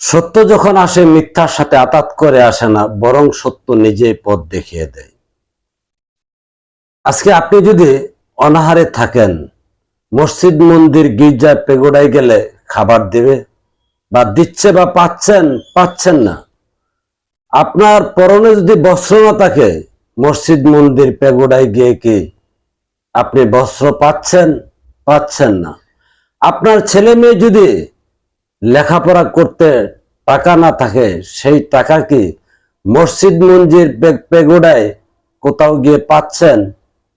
সত্য যখন আসে, মিথ্যার সাথে আতাত করে আসে না, বরং সত্য নিজেই পথ দেখিয়ে দেয়। আজকে আপনি যদি অনাহারে থাকেন, মসজিদ, মন্দির, গির্জায় পেগোড়ায় গেলে খাবার দেবে বা দিচ্ছে বা পাচ্ছেন পাচ্ছেন না। আপনার পরনে যদি বস্ত্র না থাকে, মসজিদ, মন্দির পেগোড়ায় গিয়ে কি আপনি বস্ত্র পাচ্ছেন পাচ্ছেন না? আপনার ছেলে মেয়ে যদি লেখাপড়া করতে টাকা না থাকে, সেই টাকা কি মসজিদ পে- পেগোডায় কোথাও গিয়ে পাচ্ছেন?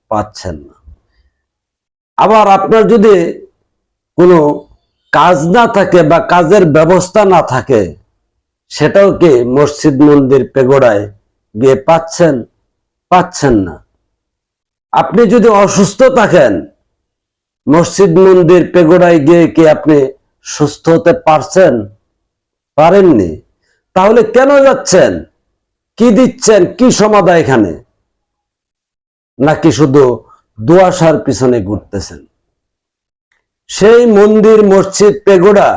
পাচ্ছেন না। আবার আপনার যদি কোনো কাজ না থাকে বা কাজের ব্যবস্থা না থাকে, সেটাও কি মসজিদ মন্দির পেগোড়ায় গিয়ে পাচ্ছেন? পাচ্ছেন না। আপনি যদি অসুস্থ থাকেন, মসজিদ মন্দির পেগোড়ায় গিয়ে কি আপনি সুস্থ হতে পারছেন? পারেননি। তাহলে কেন যাচ্ছেন? কি দিচ্ছেন? কি সমাধা এখানে? নাকি শুধু দুয়াশার পিছনে ঘুরতেছেন? সেই মন্দির, মসজিদ, পেগোড়া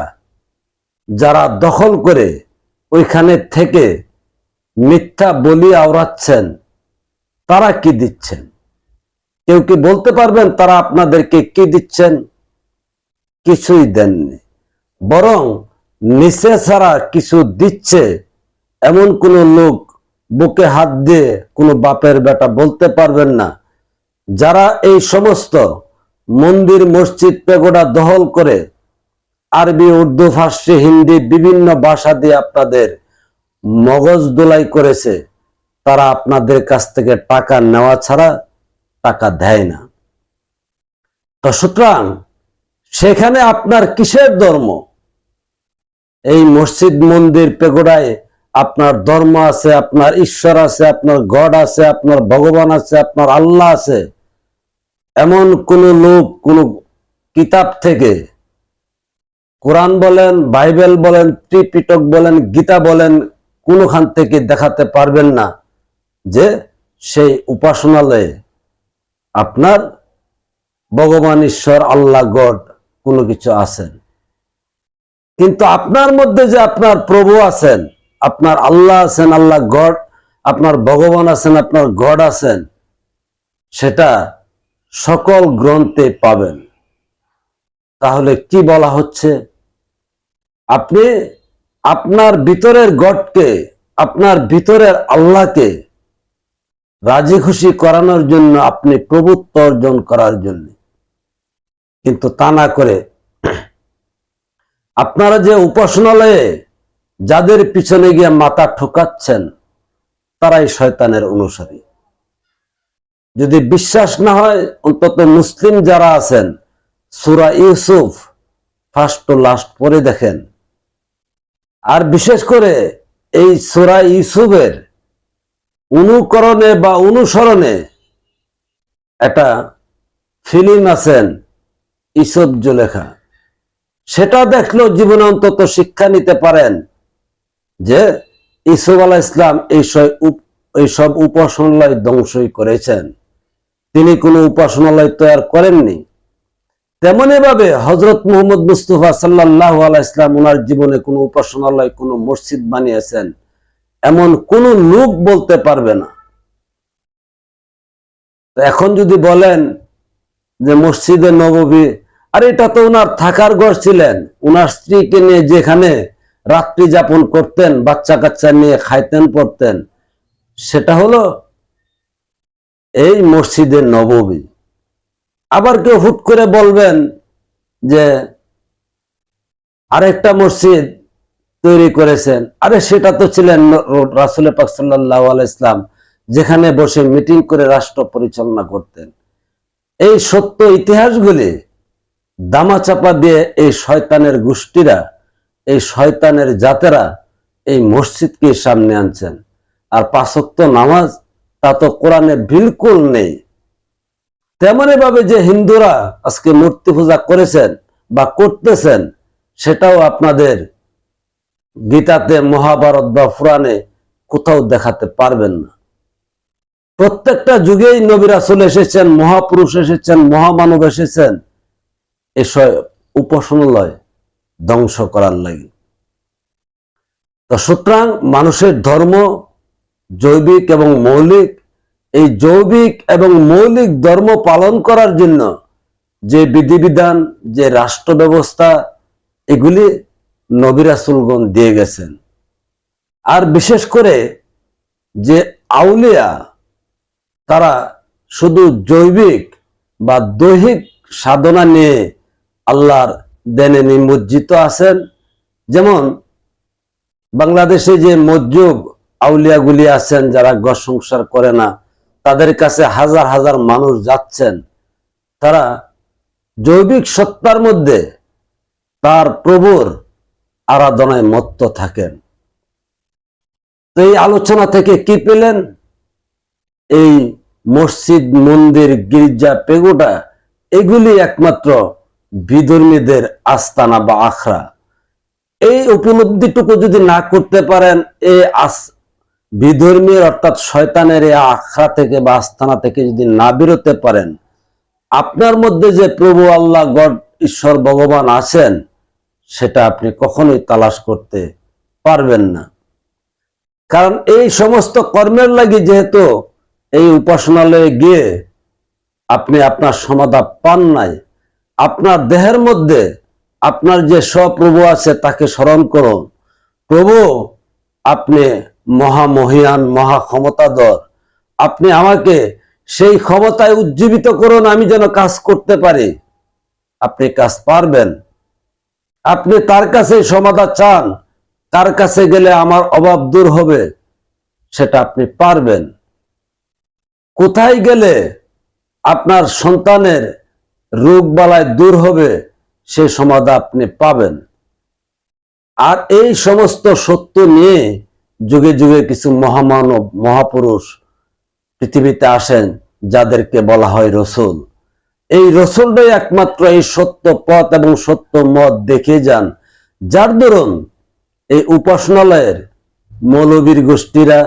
যারা দখল করে ওইখানে থেকে মিথ্যা বলি আওড়াচ্ছেন, তারা কি দিচ্ছেন? কেউ কি বলতে পারবেন তারা আপনাদেরকে কি দিচ্ছেন? কিছুই দেননি। বরং নিচে ছাড়া কিছু দিচ্ছে এমন কোন লোক বুকে হাত দিয়ে কোনো বাপের বেটা বলতে পারবেন না। যারা এই সমস্ত মন্দির, মসজিদ, পেগোড়া দখল করে আরবি, উর্দু, ফার্সি, হিন্দি বিভিন্ন ভাষা দিয়ে আপনাদের মগজ দোলাই করেছে, তারা আপনাদের কাছ থেকে টাকা নেওয়া ছাড়া টাকা দেয় না। তো সুতরাং সেখানে আপনার কিসের ধর্ম? এই মসজিদ মন্দির পেগোড়ায় আপনার ধর্ম আছে, আপনার ঈশ্বর আছে, আপনার গড আছে, আপনার ভগবান আছে, আপনার আল্লাহ আছে। এমন কোন লোক, কোন কিতাব থেকে কোরআন বলেন, বাইবেল বলেন, ত্রিপিটক বলেন, গীতা বলেন, কোনখান থেকে দেখাতে পারবেন না যে সেই উপাসনালয়ে আপনার ভগবান, ঈশ্বর, আল্লাহ, গড কোনো কিছু আছেন। কিন্তু আপনার মধ্যে যে আপনার প্রভু আছেন, আপনার আল্লাহ আছেন, আল্লাহ গড, আপনার ভগবান আছেন, আপনার গড আছেন, সেটা সকল গ্রন্থে পাবেন। তাহলে কি বলা হচ্ছে? আপনি আপনার ভিতরের গডকে, আপনার ভিতরের আল্লাহকে রাজি খুশি করানোর জন্য আপনি প্রভুত্ব অর্জন করার জন্য। কিন্তু তা না করে আপনারা যে উপাসনালয়ে যাদের পিছনে গিয়ে মাথা ঠোকাচ্ছেন, তারাই শয়তানের অনুসারী। যদি বিশ্বাস না হয়, অন্তত মুসলিম যারা আছেন, সুরা ইউসুফ ফার্স্ট টু লাস্ট পরে দেখেন। আর বিশেষ করে এই সুরা ইউসুফের অনুকরণে বা অনুসরণে একটা ফিল্ম আছেন ইসব জুলেখা। সেটা দেখলেও জীবনে অন্তত শিক্ষা নিতে পারেন যে ইসুফ আলাহ ইসলাম এইসব উপ- এইসব উপাসনালয় ধ্বংসই করেছেন। তিনি কোনো উপাসনালয় তৈরি করেননি। তেমনি ভাবে হজরত মোহাম্মদ মুস্তফা সাল্লাহ আলাহ ইসলাম ওনার জীবনে কোনো উপাসনালয়, কোনো মসজিদ বানিয়েছেন এমন কোন লোক বলতে পারবে না। এখন যদি বলেন যে মসজিদে নববী আর এটা তো ওনার থাকার ঘর ছিলেন। ওনার স্ত্রীকে নিয়ে যেখানে রাত্রি যাপন করতেন, বাচ্চা কাচ্চা নিয়ে খাইতেন, পড়তেন, সেটা হলো এই মসজিদের নববী আবার কেউ হুট করে বলবেন যে, আরেকটা মসজিদ তৈরি করেছেন। আরে সেটা তো ছিলেন রাসুল পাক সাল্লাহ ইসলাম যেখানে বসে মিটিং করে রাষ্ট্র পরিচালনা করতেন। এই সত্য ইতিহাসগুলি দামাচাপা দিয়ে এই শয়তানের গোষ্ঠীরা, এই শয়তানের জাতেরা এই মসজিদকে সামনে আনছেন। আর পাঁচক্ত নামাজ, তা তো কোরআনে বিলকুল নেই। তেমনি ভাবে যে হিন্দুরা আজকে মূর্তি পূজা করেছেন বা করতেছেন, সেটাও আপনাদের গীতাতে, মহাভারত বা পুরাণে কোথাও দেখাতে পারবেন না। প্রত্যেকটা যুগেই নবী রাসুল এসেছেন, মহাপুরুষ এসেছেন, মহামানব এসেছেন। উপাসনালয় ধ্বংস করার লাগে। তো সুতরাং মানুষের ধর্ম জৈবিক এবং মৌলিক, এই জৈবিক এবং মৌলিক ধর্ম পালন করার জন্য যে বিধিবিধান, যে রাষ্ট্র ব্যবস্থা এগুলি নবিরাসুলগণ দিয়ে গেছেন। আর বিশেষ করে যে আউলিয়া, তারা শুধু জৈবিক বা দৈহিক সাধনা নিয়ে আল্লাহর দেনে নিমজ্জিত আছেন। যেমন বাংলাদেশে যে মজ্জুব আউলিয়াগুলি আছেন, যারা ঘর সংসার করে না, তাদের কাছে হাজার হাজার মানুষ যাচ্ছেন। তারা জৈবিক সত্তার মধ্যে তার প্রভুর আরাধনায় মত্ত থাকেন। তো এই আলোচনা থেকে কি পেলেন? এই মসজিদ, মন্দির, গির্জা পেগোটা এগুলি একমাত্র বিধর্মীদের আস্তানা বা আখড়া। এই উপলব্ধিটুকু যদি না করতে পারেন এই বিধর্মীর অর্থাৎ শয়তানের এই আখড়া থেকে বা আস্তানা থেকে যদি না বেরোতে পারেন, আপনার মধ্যে যে প্রভু আল্লাহ গড, ঈশ্বর ভগবান আছেন, সেটা আপনি কখনোই তালাশ করতে পারবেন না। কারণ এই সমস্ত কর্মের লাগে যেহেতু এই উপাসনালয়ে গিয়ে আপনি আপনার সমাধান পান নাই আপনার দেহের মধ্যে আপনার যে স্বপ্রভু আছে তাকে স্মরণ করুন। প্রভু, আপনি মহামহিয়ান মহা ক্ষমতাধর আপনি আমাকে সেই ক্ষমতায় উজ্জীবিত করুন, আমি যেন কাজ করতে পারি। আপনি কাজ পারবেন। আপনি তার কাছে সমাধান চান, তার কাছে গেলে আমার অভাব দূর হবে, সেটা আপনি পারবেন। কোথায় গেলে আপনার সন্তানের রোগ বালায় দূর হবে, সে সমাধান আপনি পাবেন। আর এই সমস্ত সত্য নিয়ে যুগে যুগে কিছু মহামানব, মহাপুরুষ পৃথিবীতে আসেন, যাদেরকে বলা হয় রসুল। এই রসুলটাই একমাত্র এই সত্য পথ এবং সত্য মত দেখে যান। যার দরুন এই উপাসনালয়ের মৌলবীর গোষ্ঠীরা,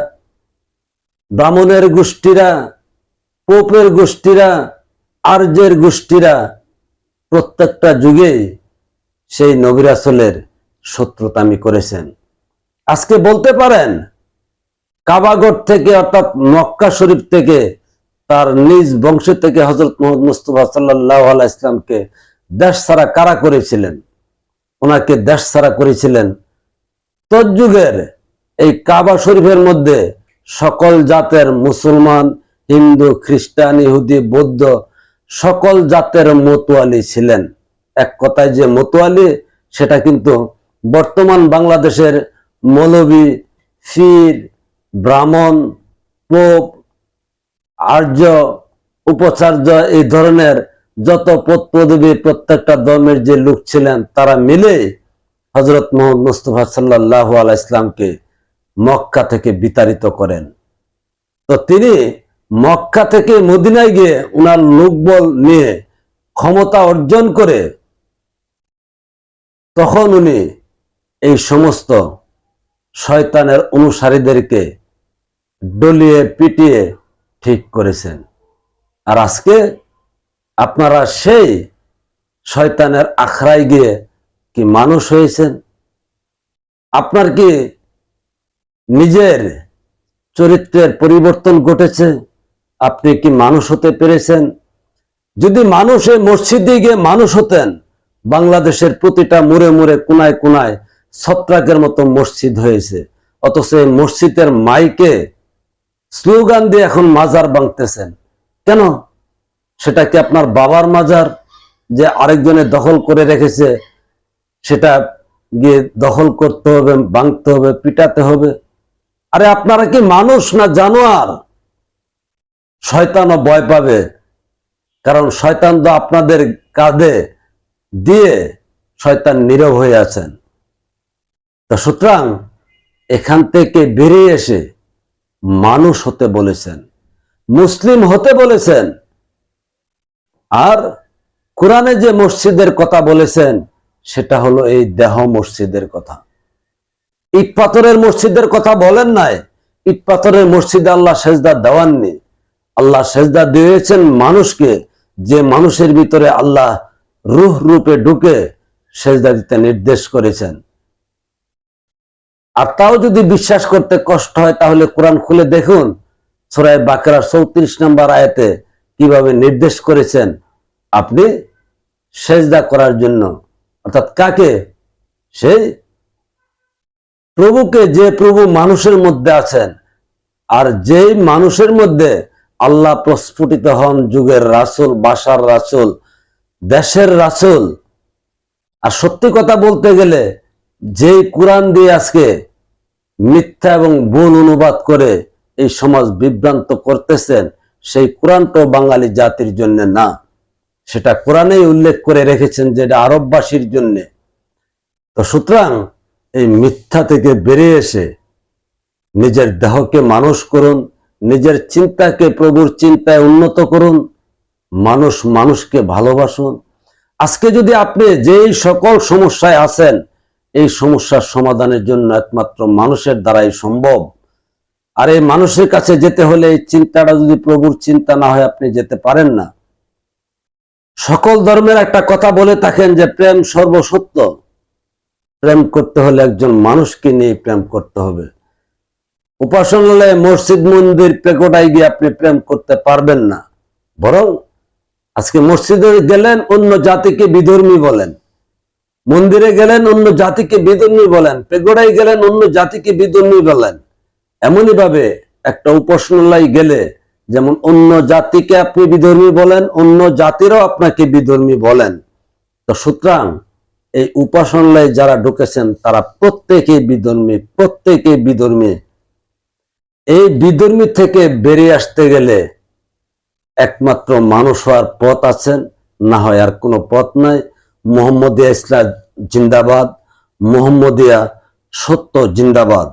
ব্রাহ্মণের গোষ্ঠীরা, পোপের গোষ্ঠীরা আর্যের গোষ্ঠীরা প্রত্যেকটা যুগে সেই নবিরাসলের শত্রুতামি করেছেন। আজকে বলতে পারেন কাবাগড় থেকে অর্থাৎ মক্কা শরীফ থেকে তার নিজ বংশ থেকে হজরত মোহাম্মদ মুস্তফা সাল্লাহ ইসলামকে দেশ ছাড়া কারা করেছিলেন? ওনাকে দেশ ছাড়া করেছিলেন তজ্জুগের এই কাবা শরীফের মধ্যে সকল জাতের মুসলমান, হিন্দু, খ্রিস্টান, ইহুদি, বৌদ্ধ সকল জাতের মতুয়ালি ছিলেন। এক কথায় যে মতুয়ালি, সেটা কিন্তু বর্তমান বাংলাদেশের মৌলবী ফির, ব্রাহ্মণ, পোপ, আর্য, উপাচার্য এই ধরনের যত পদ পদবী প্রত্যেকটা ধর্মের যে লোক ছিলেন, তারা মিলে হজরত মোহাম্মদ মুস্তফা সাল্লাহ আলা ইসলামকে মক্কা থেকে বিতাড়িত করেন। তো তিনি মক্কা থেকে মদিনায় গিয়ে উনার লোকবল নিয়ে ক্ষমতা অর্জন করে তখন উনি এই সমস্ত শয়তানের অনুসারীদেরকে ডলিয়ে পিটিয়ে ঠিক করেছেন। আর আজকে আপনারা সেই শয়তানের আখড়ায় গিয়ে কি মানুষ হয়েছেন? আপনার কি নিজের চরিত্রের পরিবর্তন ঘটেছে? আপনি কি মানুষ হতে পেরেছেন? যদি মানুষ মসজিদে গিয়ে মানুষ হতেন, বাংলাদেশের প্রতিটা মুড়ে মুড়ে কোনায় কোনায় ছত্রাকের মতো মসজিদ হয়েছে। অথচ এই মসজিদের মাইকে স্লোগান দিয়ে এখন মাজার বাংতেছেন কেন? সেটা কি আপনার বাবার মাজার যে আরেকজনে দখল করে রেখেছে? সেটা গিয়ে দখল করতে হবে ভাঙতে হবে, পিটাতে হবে। আরে আপনারা কি মানুষ না জানোয়ার? শয়তানও ভয় পাবে। কারণ শয়তান তো আপনাদের কাঁধে দিয়ে শয়তান নীরব হয়ে আছেন। তো সুতরাং এখান থেকে বেরিয়ে এসে মানুষ হতে বলেছেন, মুসলিম হতে বলেছেন। আর কোরআনে যে মসজিদের কথা বলেছেন, সেটা হলো এই দেহ মসজিদের কথা। ইট পাথরের মসজিদের কথা বলেন নাই ইট পাথরের মসজিদে আল্লাহ সেজদা দেওয়াননি। আল্লাহ সেজদা দিয়েছেন মানুষকে, যে মানুষের ভিতরে আল্লাহ রুহ রূপে ঢুকে সেজদা দিতে নির্দেশ করেছেন। আর তাও যদি বিশ্বাস করতে কষ্ট হয়, তাহলে কোরআন খুলে দেখুন সুরায় বাকরার চৌত্রিশ নম্বর আয়াতে কীভাবে নির্দেশ করেছেন আপনি সেজদা করার জন্য। অর্থাৎ কাকে? সেই প্রভুকে, যে প্রভু মানুষের মধ্যে আছেন। আর যেই মানুষের মধ্যে আল্লাহ প্রস্ফুটিত হন যুগের রাসুল, বাসার রাসুল, দেশের রাসুল। আর সত্যি কথা বলতে গেলে, যেই কোরআন দিয়ে আজকে মিথ্যা এবং ভুল অনুবাদ করে এই সমাজ বিভ্রান্ত করতেছেন, সেই কোরআনটাও বাঙালি জাতির জন্য না। সেটা কোরআনেই উল্লেখ করে রেখেছেন যেটা আরববাসীর জন্যে। তো সুতরাং এই মিথ্যা থেকে বেরিয়ে এসে নিজের দেহকে মানুষ করুন নিজের চিন্তাকে, প্রভুর চিন্তায় উন্নত করুন, মানুষ মানুষকে ভালোবাসুন। আজকে যদি আপনি যেই সকল সমস্যায় আছেন, এই সমস্যার সমাধানের জন্য একমাত্র মানুষের দ্বারাই সম্ভব। আর এই মানুষের কাছে যেতে হলে এই চিন্তাটা যদি প্রভুর চিন্তা না হয়, আপনি যেতে পারেন না। সকল ধর্মের একটা কথা বলে থাকেন যে, প্রেম সর্বসত্য। প্রেম করতে হলে একজন মানুষকে নিয়ে প্রেম করতে হবে। উপাসনালয়ে মসজিদ মন্দির পেকোটায় গিয়ে আপনি প্রেম করতে পারবেন না। বরং আজকে মসজিদে গেলেন, অন্য জাতিকে বিধর্মী বলেন। মন্দিরে গেলেন, অন্য জাতিকে বিধর্মী বলেন। পেগোড়ায় গেলেন, অন্য জাতিকে বিধর্মী বলেন। এমনই ভাবে একটা উপাসনালয় গেলে যেমন অন্য জাতিকে আপনি বিধর্মী বলেন, অন্য জাতিরও আপনাকে বিধর্মী বলেন। তো সুতরাং এই উপাসনালয়ে যারা ঢুকেছেন, তারা প্রত্যেকে বিধর্মী প্রত্যেকে বিধর্মী। এই বিধর্মী থেকে বেরিয়ে আসতে গেলে একমাত্র মানুষ হওয়ার পথ আছেন না হয় আর কোনো পথ নাই। মোহাম্মদিয়া ইসলাম জিন্দাবাদ, মোহাম্মদিয়া সত্য জিন্দাবাদ।